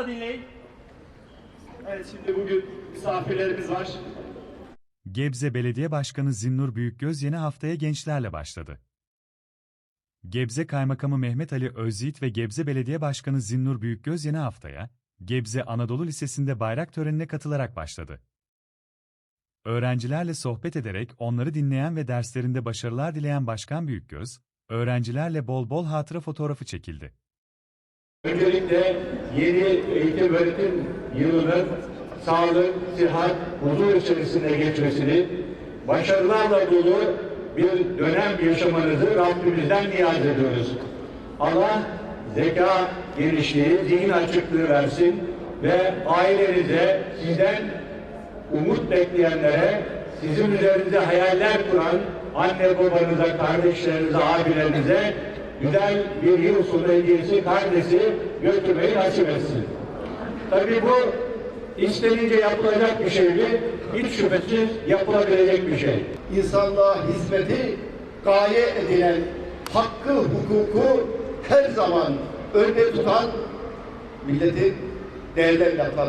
da dinleyin. Evet şimdi bugün misafirlerimiz var. Gebze Belediye Başkanı Zinnur Büyükgöz yeni haftaya gençlerle başladı. Gebze Kaymakamı Mehmet Ali Özyiğit ve Gebze Belediye Başkanı Zinnur Büyükgöz yeni haftaya, Gebze Anadolu Lisesi'nde bayrak törenine katılarak başladı. Öğrencilerle sohbet ederek onları dinleyen ve derslerinde başarılar dileyen Başkan Büyükgöz, öğrencilerle bol bol hatıra fotoğrafı çekildi. Öncelikle yeni eğitim öğretim yılının sağlık, sıhhat, huzur içerisinde geçmesini, başarılarla dolu bir dönem yaşamanızı Rabbimizden niyaz ediyoruz. Allah zeka genişliği, zihin açıklığı versin ve ailenize sizden umut bekleyenlere, sizin üzerinize hayaller kuran anne babanıza, kardeşlerinize, abilerinize güzel bir yıl sonu hediyesi, karnesi götürmeyi nasip etsin. Tabii bu istenince yapılacak bir şey mi? Hiç şüphesiz yapılabilecek bir şey. insanlığa hizmeti gaye edilen hakkı, hukuku her zaman önde tutan milletin değerli evlatları.